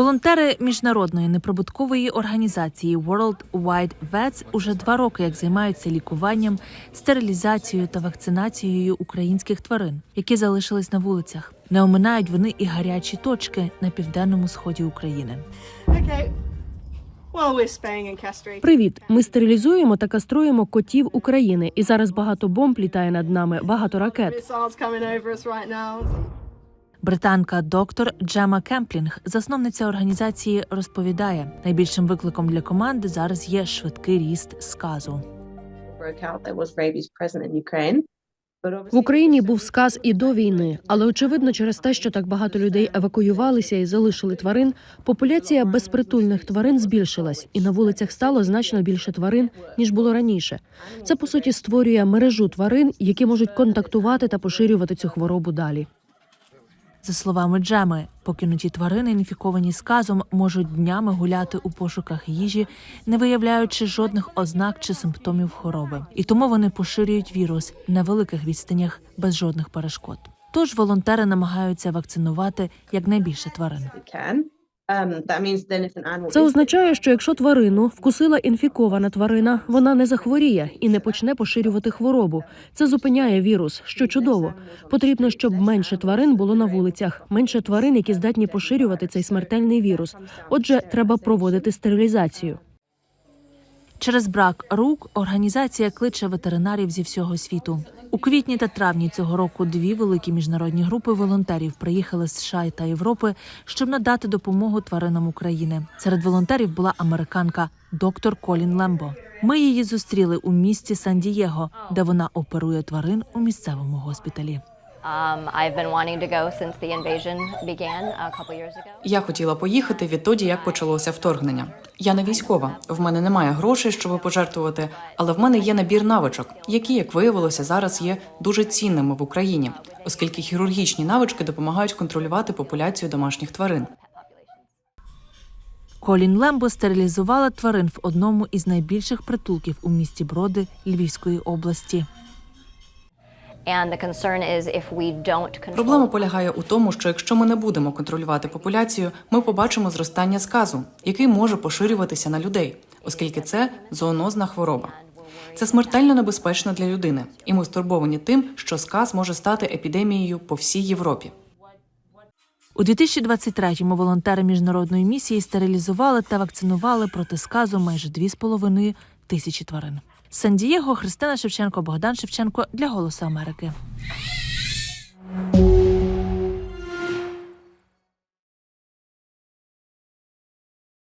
Волонтери міжнародної неприбуткової організації World Wide Vets уже два роки як займаються лікуванням, стерилізацією та вакцинацією українських тварин, які залишились на вулицях. Не оминають вони і гарячі точки на південному сході України. Okay. Привіт! Ми стерилізуємо та каструємо котів України, і зараз багато бомб літає над нами, багато ракет. Британка доктор Джема Кемплінг, засновниця організації, розповідає: найбільшим викликом для команди зараз є швидкий ріст сказу. В Україні був сказ і до війни, але очевидно, через те, що так багато людей евакуювалися і залишили тварин, популяція безпритульних тварин збільшилась, і на вулицях стало значно більше тварин ніж було раніше. Це по суті створює мережу тварин, які можуть контактувати та поширювати цю хворобу далі. За словами Джеми, покинуті тварини, інфіковані сказом, можуть днями гуляти у пошуках їжі, не виявляючи жодних ознак чи симптомів хвороби. І тому вони поширюють вірус на великих відстанях без жодних перешкод. Тож волонтери намагаються вакцинувати якнайбільше тварин. Animal Це означає, що якщо тварину вкусила інфікована тварина, вона не захворіє і не почне поширювати хворобу. Це зупиняє вірус, що чудово. Потрібно, щоб менше тварин було на вулицях, менше тварин, які здатні поширювати цей смертельний вірус. Отже, треба проводити стерилізацію. Через брак рук організація кличе ветеринарів зі всього світу. У квітні та травні цього року дві великі міжнародні групи волонтерів приїхали з США та Європи, щоб надати допомогу тваринам України. Серед волонтерів була американка доктор Колін Лембо. Ми її зустріли у місті Сан-Дієго, де вона оперує тварин у місцевому госпіталі. Um, I've been wanting to go since the invasion began a couple years ago. Я хотіла поїхати відтоді, як почалося вторгнення. Я не військова, в мене немає грошей, щоб пожертвувати, але в мене є набір навичок, які, як виявилося, зараз є дуже цінними в Україні, оскільки хірургічні навички допомагають контролювати популяцію домашніх тварин. Колін Лембо стерилізувала тварин в одному із найбільших притулків у місті Броди Львівської області. Проблема полягає у тому, що якщо ми не будемо контролювати популяцію, ми побачимо зростання сказу, який може поширюватися на людей, оскільки це зоонозна хвороба. Це смертельно небезпечно для людини, і ми стурбовані тим, що сказ може стати епідемією по всій Європі. У 2023-му волонтери міжнародної місії стерилізували та вакцинували проти сказу майже 2,5 тисячі тварин. Сан-Дієго Христина Шевченко, Богдан Шевченко для Голосу Америки.